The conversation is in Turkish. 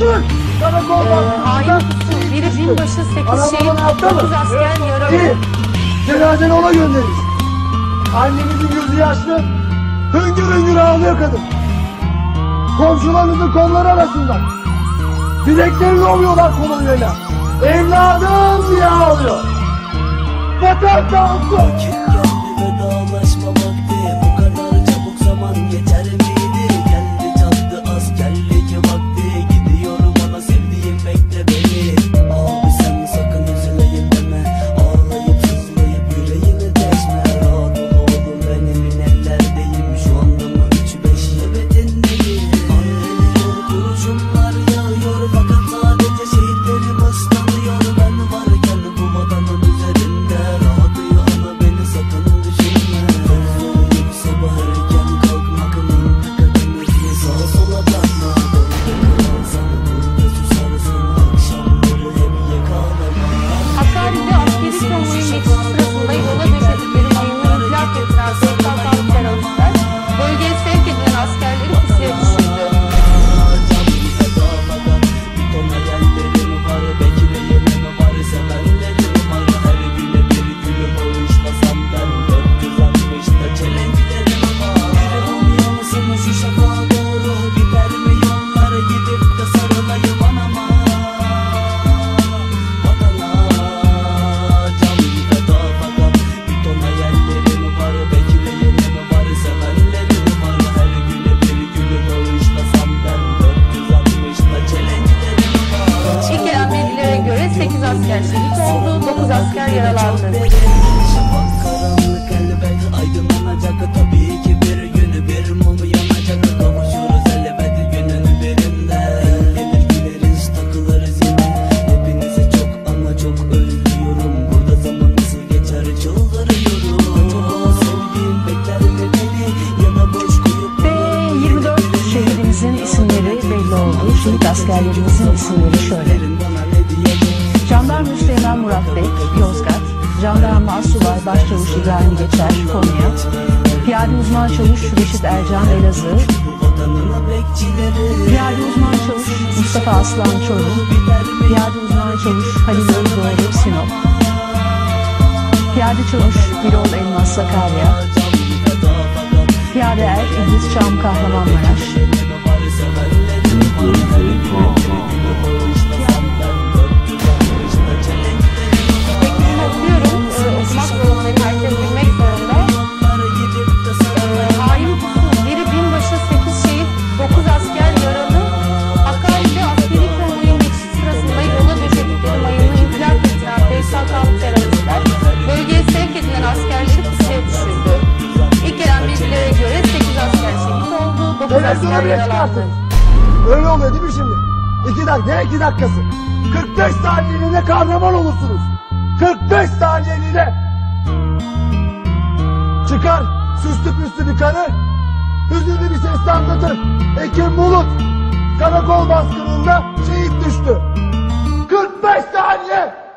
dur. Karakol Ee, hain baskınında pusu. Biri binbaşı, sekiz şehit, dokuz asker yaralı. Cenazeni ona göndeririz. Annemizin gözü yaşlı. Hüngür hüngür ağlıyor kadın. Komşularımızın kolları arasında. Bileklerini oluyorlar kolonyayla. Evladım diye ağlıyor. Vatan sağ olsun. Geldi vedalaşma vakti 8 asker şehit oldu, 9 asker yaralandı. Şafak karanlık elbet aydınlanacak Tabii ki bir günü bir mum yanacak Kavuşuruz elbet günün birinde Eğlenir güleriz takılırız yine Hepinizi çok ama çok özlüyorum Burada zaman nasıl geçer çıldırıyorum Acaba sevdiğim bekler mi beni Ya da boş koyup Ve 24 şehidimizin isimleri belli oldu. Şehit askerlerimizin isimleri şöyle. Jandarma Üsteğmen Murat Bey, Yozgat. Jandarma Asubay Başçavuş İbrahim Geçer, Konya. Piyade Uzman Çavuş Reşit Ercan Elazığ. Piyade Uzman Çavuş Mustafa Aslan Çorum. Piyade Uzman Çavuş Halil Özdoğdu Sinop. Piyade Çavuş Birol Elmas Sakarya. Piyade Er İdris Çam Kahramanmaraş. 9 Televizyona asker bile yaralandı. çıkartın. Öyle oluyor değil mi şimdi? İki dakika, ne iki dakikası? 45 saniyeliğine kahraman olursunuz. 45 saniyeliğine. Çıkar süslü püslü bir karı, hüzünlü bir sesle anlatır. Ekim Bulut, karakol baskınında şehit düştü. 45 saniye!